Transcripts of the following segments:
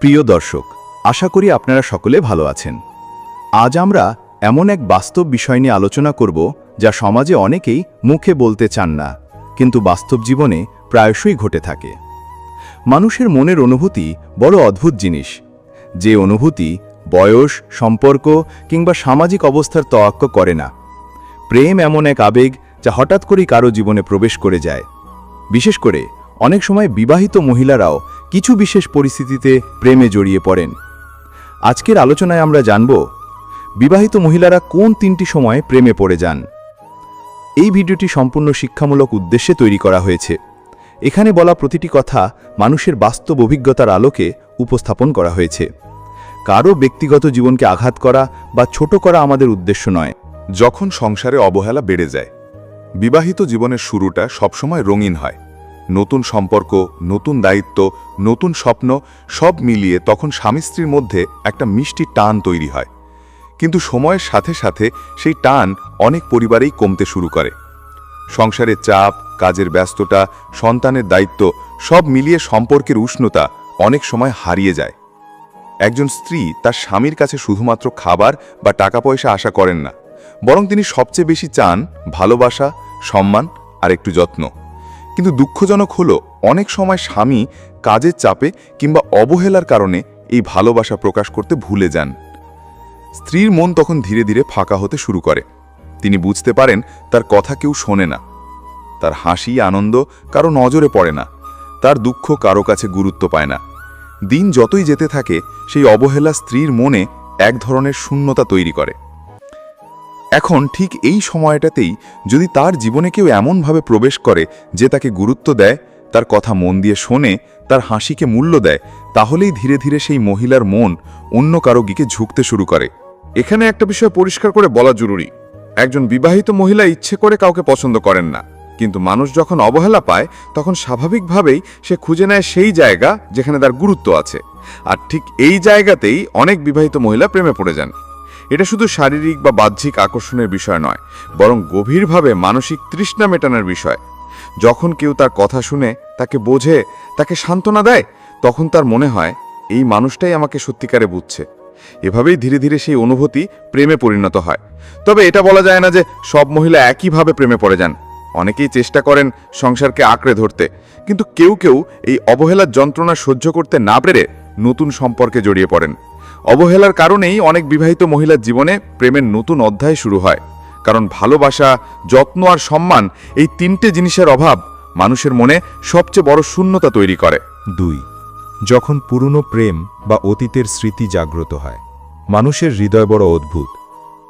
প্রিয় দর্শক, আশা করি আপনারা সকলে ভালো আছেন। আজ আমরা এমন এক বাস্তব বিষয় নিয়ে আলোচনা করব যা সমাজে অনেকেই মুখে বলতে চান না, কিন্তু বাস্তব জীবনে প্রায়শই ঘটে থাকে। মানুষের মনের অনুভূতি বড় অদ্ভুত জিনিস। যে অনুভূতি বয়স, সম্পর্ক কিংবা সামাজিক অবস্থার তোয়াক্ক করে না। প্রেম এমন এক আবেগ যা হঠাৎ করেই কারও জীবনে প্রবেশ করে যায়। বিশেষ করে অনেক সময় বিবাহিত মহিলারাও কিছু বিশেষ পরিস্থিতিতে প্রেমে জড়িয়ে পড়েন। আজকের আলোচনায় আমরা জানব, বিবাহিত মহিলারা কোন তিনটি সময়ে প্রেমে পড়ে যান। এই ভিডিওটি সম্পূর্ণ শিক্ষামূলক উদ্দেশ্যে তৈরি করা হয়েছে। এখানে বলা প্রতিটি কথা মানুষের বাস্তব অভিজ্ঞতার আলোকে উপস্থাপন করা হয়েছে। কারও ব্যক্তিগত জীবনকে আঘাত করা বা ছোট করা আমাদের উদ্দেশ্য নয়। যখন সংসারে অবহেলা বেড়ে যায়, বিবাহিত জীবনের শুরুটা সবসময় রঙিন হয়। নতুন সম্পর্ক, নতুন দায়িত্ব, নতুন স্বপ্ন সব মিলিয়ে তখন স্বামী স্ত্রীর মধ্যে একটা মিষ্টি টান তৈরি হয়। কিন্তু সময়ের সাথে সাথে সেই টান অনেক পরিবারেই কমতে শুরু করে। সংসারের চাপ, কাজের ব্যস্ততা, সন্তানের দায়িত্ব সব মিলিয়ে সম্পর্কের উষ্ণতা অনেক সময় হারিয়ে যায়। একজন স্ত্রী তার স্বামীর কাছে শুধুমাত্র খাবার বা টাকা পয়সা আশা করেন না, বরং তিনি সবচেয়ে বেশি চান ভালোবাসা, সম্মান আর একটু যত্ন। কিন্তু দুঃখজনক হলো, অনেক সময় স্বামী কাজের চাপে কিংবা অবহেলার কারণে এই ভালোবাসা প্রকাশ করতে ভুলে যান। স্ত্রীর মন তখন ধীরে ধীরে ফাঁকা হতে শুরু করে। তিনি বুঝতে পারেন তার কথা কেউ শোনে না। তার হাসি, আনন্দ কারও নজরে পড়ে না। তার দুঃখ কারও কাছে গুরুত্ব পায় না। দিন যতই যেতে থাকে, সেই অবহেলা স্ত্রীর মনে এক ধরনের শূন্যতা তৈরি করে। এখন ঠিক এই সময়টাতেই যদি তার জীবনে কেউ এমনভাবে প্রবেশ করে যে তাকে গুরুত্ব দেয়, তার কথা মন দিয়ে শোনে, তার হাসিকে মূল্য দেয়, তাহলেই ধীরে ধীরে সেই মহিলার মন অন্য কারও দিকে ঝুঁকতে শুরু করে। এখানে একটা বিষয় পরিষ্কার করে বলা জরুরি। একজন বিবাহিত মহিলা ইচ্ছে করে কাউকে পছন্দ করেন না, কিন্তু মানুষ যখন অবহেলা পায়, তখন স্বাভাবিকভাবেই সে খুঁজে নেয় সেই জায়গা যেখানে তার গুরুত্ব আছে। আর ঠিক এই জায়গাতেই অনেক বিবাহিত মহিলা প্রেমে পড়ে যান। এটা শুধু শারীরিক বা বাহ্যিক আকর্ষণের বিষয় নয়, বরং গভীরভাবে মানসিক তৃষ্ণা মেটানোর বিষয়। যখন কেউ তার কথা শুনে, তাকে বোঝে, তাকে সান্ত্বনা দেয়, তখন তার মনে হয়, এই মানুষটাই আমাকে সত্যিকারে বুঝছে। এভাবেই ধীরে ধীরে সেই অনুভূতি প্রেমে পরিণত হয়। তবে এটা বলা যায় না যে সব মহিলা একইভাবে প্রেমে পড়ে যান। অনেকেই চেষ্টা করেন সংসারকে আঁকড়ে ধরতে, কিন্তু কেউ কেউ এই অবহেলার যন্ত্রণা সহ্য করতে না পেরে নতুন সম্পর্কে জড়িয়ে পড়েন। অবহেলার কারণেই অনেক বিবাহিত মহিলার জীবনে প্রেমের নতুন অধ্যায় শুরু হয়। কারণ ভালোবাসা, যত্ন আর সম্মান এই তিনটে জিনিসের অভাব মানুষের মনে সবচেয়ে বড় শূন্যতা তৈরি করে। দুই, যখন পুরনো প্রেম বা অতীতের স্মৃতি জাগ্রত হয়, মানুষের হৃদয় বড় অদ্ভুত।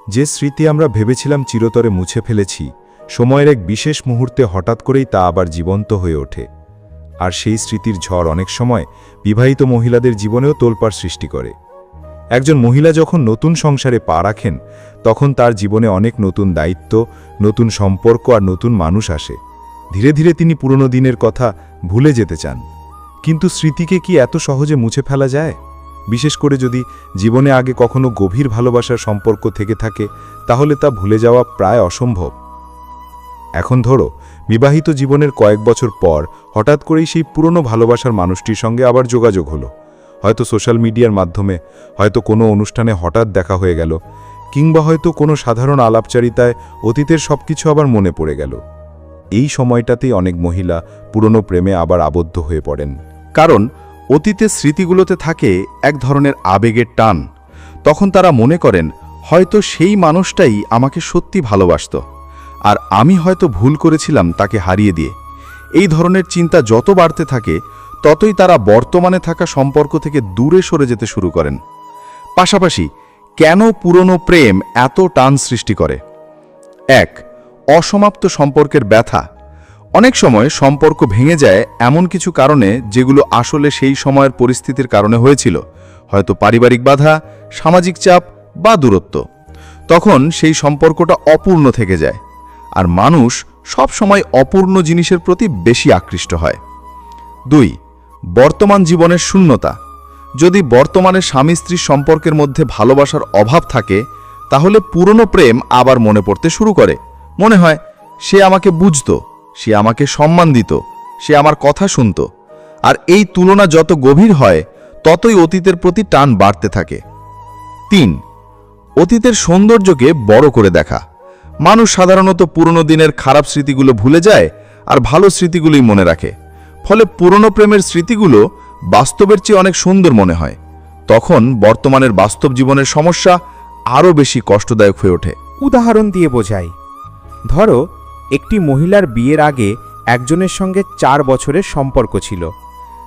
যে স্মৃতি আমরা ভেবেছিলাম চিরতরে মুছে ফেলেছি, সময়ের এক বিশেষ মুহূর্তে হঠাৎ করেই তা আবার জীবন্ত হয়ে ওঠে। আর সেই স্মৃতির ঝড় অনেক সময় বিবাহিত মহিলাদের জীবনেও তোলপাড় সৃষ্টি করে। একজন মহিলা যখন নতুন সংসারে পা রাখেন, তখন তার জীবনে অনেক নতুন দায়িত্ব, নতুন সম্পর্ক আর নতুন মানুষ আসে। ধীরে ধীরে তিনি পুরনো দিনের কথা ভুলে যেতে চান। কিন্তু স্মৃতিকে কি এত সহজে মুছে ফেলা যায়? বিশেষ করে যদি জীবনে আগে কখনো গভীর ভালোবাসার সম্পর্ক থেকে থাকে, তাহলে তা ভুলে যাওয়া প্রায় অসম্ভব। এখন ধরো, বিবাহিত জীবনের কয়েক বছর পর হঠাৎ করেই সেই পুরনো ভালোবাসার মানুষটির সঙ্গে আবার যোগাযোগ হলো। হয়তো সোশ্যাল মিডিয়ার মাধ্যমে, হয়তো কোনো অনুষ্ঠানে হঠাৎ দেখা হয়ে গেল, কিংবা হয়তো কোনো সাধারণ আলাপচারিতায় অতীতের সবকিছু আবার মনে পড়ে গেল। এই সময়টাতেই অনেক মহিলা পুরনো প্রেমে আবার আবদ্ধ হয়ে পড়েন। কারণ অতীতের স্মৃতিগুলোতে থাকে এক ধরনের আবেগের টান। তখন তারা মনে করেন, হয়তো সেই মানুষটাই আমাকে সত্যি ভালোবাসত, আর আমি হয়তো ভুল করেছিলাম তাকে হারিয়ে দিয়ে। এই ধরনের চিন্তা যত বাড়তে থাকে ততই তারা বর্তমানে থাকা সম্পর্ক থেকে দূরে সরে যেতে শুরু করেন। পাশাপাশি, কেন পুরনো প্রেম এত টান সৃষ্টি করে? এক, অসমাপ্ত সম্পর্কের ব্যথা। অনেক সময় সম্পর্ক ভেঙে যায় এমন কিছু কারণে যেগুলো আসলে সেই সময়ের পরিস্থিতির কারণে হয়েছিল, হয়তো পারিবারিক বাধা, সামাজিক চাপ বা দূরত্ব। তখন সেই সম্পর্কটা অপূর্ণ থেকে যায়, আর মানুষ সব সময় অপূর্ণ জিনিসের প্রতি বেশি আকৃষ্ট হয়। দুই বর্তমান জীবনের শূন্যতা। যদি বর্তমানে স্বামী স্ত্রীর সম্পর্কের মধ্যে ভালোবাসার অভাব থাকে, তাহলে পুরনো প্রেম আবার মনে পড়তে শুরু করে। মনে হয়, সে আমাকে বুঝত, সে আমাকে সম্মান দিত, সে আমার কথা শুনত। আর এই তুলনা যত গভীর হয়, ততই অতীতের প্রতি টান বাড়তে থাকে। তিন, অতীতের সৌন্দর্যকে বড় করে দেখা। মানুষ সাধারণত পুরনো দিনের খারাপ স্মৃতিগুলো ভুলে যায় আর ভালো স্মৃতিগুলোই মনে রাখে। ফলে পুরনো প্রেমের স্মৃতিগুলো বাস্তবের চেয়ে অনেক সুন্দর মনে হয়। তখন বর্তমানের বাস্তব জীবনের সমস্যা আরও বেশি কষ্টদায়ক হয়ে ওঠে। উদাহরণ দিয়ে বোঝাই। ধরো, একটি মহিলার বিয়ের আগে একজনের সঙ্গে চার বছরের সম্পর্ক ছিল।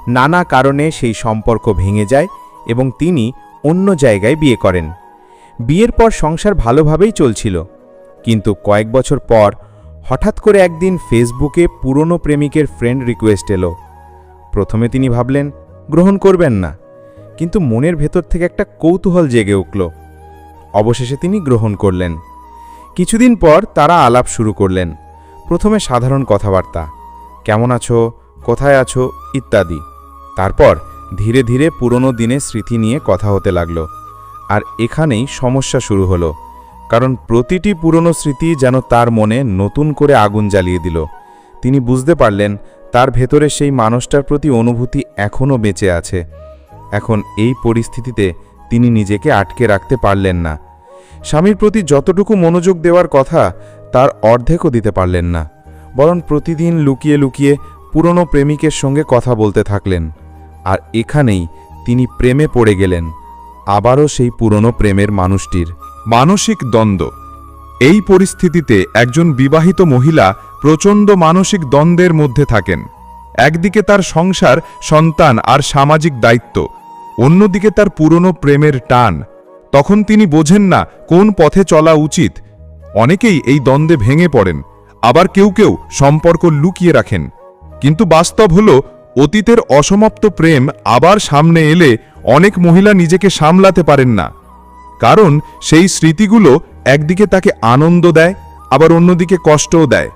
নানা কারণে সেই সম্পর্ক ভেঙে যায় এবং তিনি অন্য জায়গায় বিয়ে করেন। বিয়ের পর সংসার ভালোভাবেই চলছিল। কিন্তু কয়েক বছর পর হঠাৎ করে একদিন ফেসবুকে পুরনো প্রেমিকের ফ্রেন্ড রিকোয়েস্ট এলো। প্রথমে তিনি ভাবলেন, গ্রহণ করবেন না। কিন্তু মনের ভেতর থেকে একটা কৌতূহল জেগে উঠল। অবশেষে তিনি গ্রহণ করলেন। কিছুদিন পর তারা আলাপ শুরু করলেন। প্রথমে সাধারণ কথাবার্তা, কেমন আছো? কোথায় আছো? ইত্যাদি। তারপর ধীরে ধীরে পুরনো দিনের স্মৃতি নিয়ে কথা হতে লাগল। আর এখানেই সমস্যা শুরু হলো। কারণ প্রতিটি পুরনো স্মৃতি যেন তার মনে নতুন করে আগুন জ্বালিয়ে দিল। তিনি বুঝতে পারলেন, তার ভেতরে সেই মানুষটার প্রতি অনুভূতি এখনও বেঁচে আছে। এখন এই পরিস্থিতিতে তিনি নিজেকে আটকে রাখতে পারলেন না। স্বামীর প্রতি যতটুকু মনোযোগ দেওয়ার কথা, তার অর্ধেকও দিতে পারলেন না। বরং প্রতিদিন লুকিয়ে লুকিয়ে পুরনো প্রেমিকের সঙ্গে কথা বলতে থাকলেন। আর এখানেই তিনি প্রেমে পড়ে গেলেন। আবারও সেই পুরনো প্রেমের মানুষটির। মানসিক দ্বন্দ্ব। এই পরিস্থিতিতে একজন বিবাহিত মহিলা প্রচণ্ড মানসিক দ্বন্দ্বের মধ্যে থাকেন। একদিকে তার সংসার, সন্তান আর সামাজিক দায়িত্ব, অন্যদিকে তার পুরনো প্রেমের টান। তখন তিনি বোঝেন না কোন পথে চলা উচিত। অনেকেই এই দ্বন্দ্বে ভেঙে পড়েন, আবার কেউ কেউ সম্পর্ক লুকিয়ে রাখেন। কিন্তু বাস্তব হল, অতীতের অসমাপ্ত প্রেম আবার সামনে এলে অনেক মহিলা নিজেকে সামলাতে পারেন না। কারণ সেই স্মৃতিগুলো একদিকে তাকে আনন্দ দেয়, আবার অন্যদিকে কষ্টও দেয়।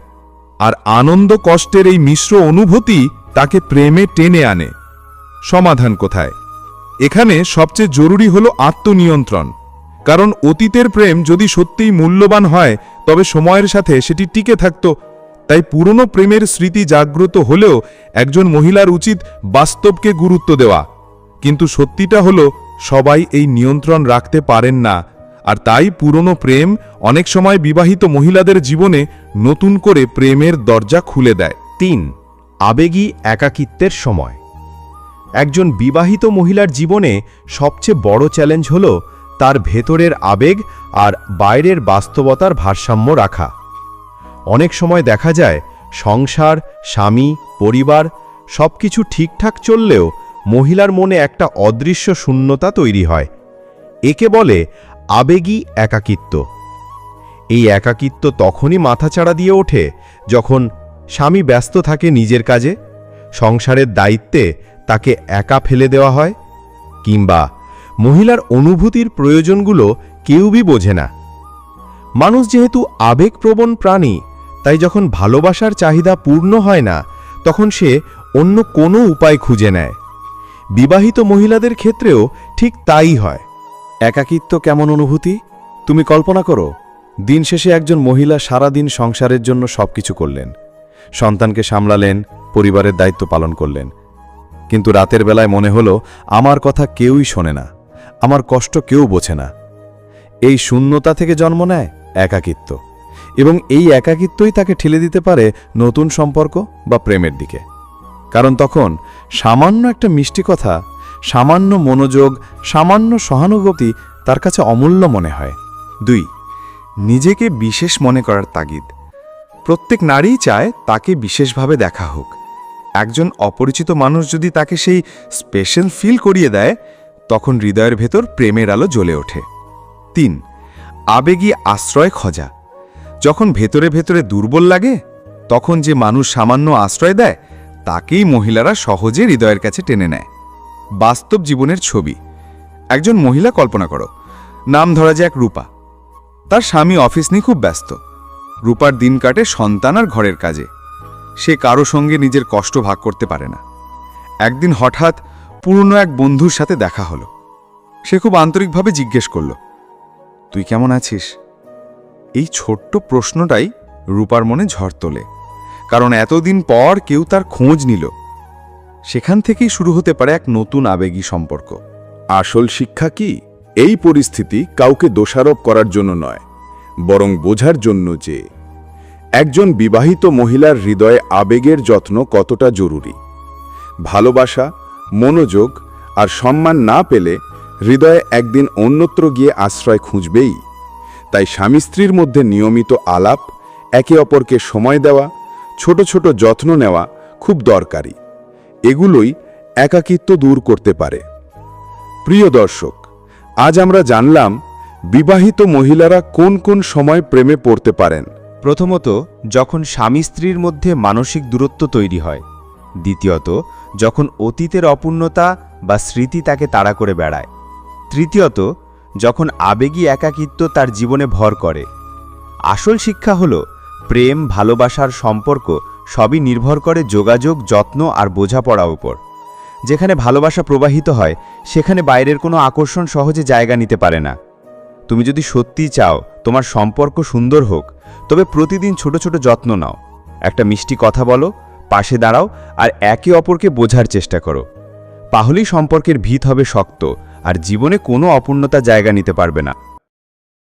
আর আনন্দ কষ্টের এই মিশ্র অনুভূতি তাকে প্রেমে টেনে আনে। সমাধান কোথায়? এখানে সবচেয়ে জরুরি হল আত্মনিয়ন্ত্রণ। কারণ অতীতের প্রেম যদি সত্যিই মূল্যবান হয়, তবে সময়ের সাথে সেটি টিকে থাকত। তাই পুরনো প্রেমের স্মৃতি জাগ্রত হলেও একজন মহিলার উচিত বাস্তবকে গুরুত্ব দেওয়া। কিন্তু সত্যিটা হলো সবাই এই নিয়ন্ত্রণ রাখতে পারেন না। আর তাই পুরনো প্রেম অনেক সময় বিবাহিত মহিলাদের জীবনে নতুন করে প্রেমের দরজা খুলে দেয়। তিন, আবেগী একাকিত্বের সময়। একজন বিবাহিত মহিলার জীবনে সবচেয়ে বড় চ্যালেঞ্জ হল তার ভেতরের আবেগ আর বাইরের বাস্তবতার ভারসাম্য রাখা। অনেক সময় দেখা যায় সংসার, স্বামী, পরিবার সবকিছু ঠিকঠাক চললেও মহিলার মনে একটা অদৃশ্য শূন্যতা তৈরি হয়। একে বলে আবেগী একাকিত্ব। এই একাকিত্ব তখনই মাথাচাড়া দিয়ে ওঠে যখন স্বামী ব্যস্ত থাকে নিজের কাজে, সংসারের দায়িত্বে তাকে একা ফেলে দেওয়া হয়, কিংবা মহিলার অনুভূতির প্রয়োজনগুলো কেউই বোঝে না। মানুষ যেহেতু আবেগপ্রবণ প্রাণী, তাই যখন ভালোবাসার চাহিদা পূর্ণ হয় না, তখন সে অন্য কোনো উপায় খুঁজে নেয়। বিবাহিত মহিলাদের ক্ষেত্রেও ঠিক তাই হয়। একাকিত্ব কেমন অনুভূতি? তুমি কল্পনা করো, দিন শেষে একজন মহিলা সারা দিন সংসারের জন্য সবকিছু করলেন। সন্তানকে সামলালেন, পরিবারের দায়িত্ব পালন করলেন। কিন্তু রাতের বেলায় মনে হলো, আমার কথা কেউই শোনে না, আমার কষ্ট কেউ বোঝে না। এই শূন্যতা থেকে জন্ম নেয় একাকিত্ব। এবং এই একাকিত্বই তাকে ঠেলে দিতে পারে নতুন সম্পর্ক বা প্রেমের দিকে। কারণ তখন সামান্য একটা মিষ্টি কথা, সামান্য মনোযোগ, সামান্য সহানুভূতি তার কাছে অমূল্য মনে হয়। দুই, নিজেকে বিশেষ মনে করার তাগিদ। প্রত্যেক নারীই চায় তাকে বিশেষভাবে দেখা হোক। একজন অপরিচিত মানুষ যদি তাকে সেই স্পেশাল ফিল করিয়ে দেয়, তখন হৃদয়ের ভেতর প্রেমের আলো জ্বলে ওঠে। তিন, আবেগী আশ্রয় খোঁজা। যখন ভেতরে ভেতরে দুর্বল লাগে, তখন যে মানুষ সামান্য আশ্রয় দেয় তাকেই মহিলারা সহজে হৃদয়ের কাছে টেনে নেয়। বাস্তব জীবনের ছবি। একজন মহিলা কল্পনা করো। নাম ধরা যাক রূপা। তার স্বামী অফিস নিয়ে খুব ব্যস্ত। রূপার দিন কাটে সন্তান আর ঘরের কাজে। সে কারও সঙ্গে নিজের কষ্ট ভাগ করতে পারে না। একদিন হঠাৎ পুরনো এক বন্ধুর সাথে দেখা হলো। সে খুব আন্তরিকভাবে জিজ্ঞেস করল, তুই কেমন আছিস? এই ছোট্ট প্রশ্নটাই রূপার মনে ঝড় তোলে। কারণ এতদিন পর কেউ তার খোঁজ নিল। সেখান থেকেই শুরু হতে পারে এক নতুন আবেগী সম্পর্ক। আসল শিক্ষা কি? এই পরিস্থিতি কাউকে দোষারোপ করার জন্য নয়, বরং বোঝার জন্য যে একজন বিবাহিত মহিলার হৃদয়ে আবেগের যত্ন কতটা জরুরি। ভালোবাসা, মনোযোগ আর সম্মান না পেলে হৃদয়ে একদিন অন্যত্র গিয়ে আশ্রয় খুঁজবেই। তাই স্বামী স্ত্রীর মধ্যে নিয়মিত আলাপ, একে অপরকে সময় দেওয়া ছোট ছোট যত্ন নেওয়া খুব দরকারি। এগুলোই একাকিত্ব দূর করতে পারে। প্রিয় দর্শক, আজ আমরা জানলাম বিবাহিত মহিলারা কোন কোন সময় প্রেমে পড়তে পারেন। প্রথমত, যখন স্বামী স্ত্রীর মধ্যে মানসিক দূরত্ব তৈরি হয়। দ্বিতীয়ত, যখন অতীতের অপূর্ণতা বা স্মৃতি তাকে তাড়া করে বেড়ায়। তৃতীয়ত, যখন আবেগী একাকিত্ব তার জীবনে ভর করে। আসল শিক্ষা হল প্রেম, ভালোবাসার সম্পর্ক সবই নির্ভর করে যোগাযোগ, যত্ন আর বোঝাপড়া উপর। যেখানে ভালোবাসা প্রবাহিত হয়, সেখানে বাইরের কোনো আকর্ষণ সহজে জায়গা নিতে পারে না। তুমি যদি সত্যিই চাও, তোমার সম্পর্ক সুন্দর হোক, তবে প্রতিদিন ছোট ছোট যত্ন নাও। একটা মিষ্টি কথা বলো, পাশে দাঁড়াও আর একে অপরকে বোঝার চেষ্টা করো। তাহলেই সম্পর্কের ভিত হবে শক্ত আর জীবনে কোনো অপূর্ণতা জায়গা নিতে পারবে না।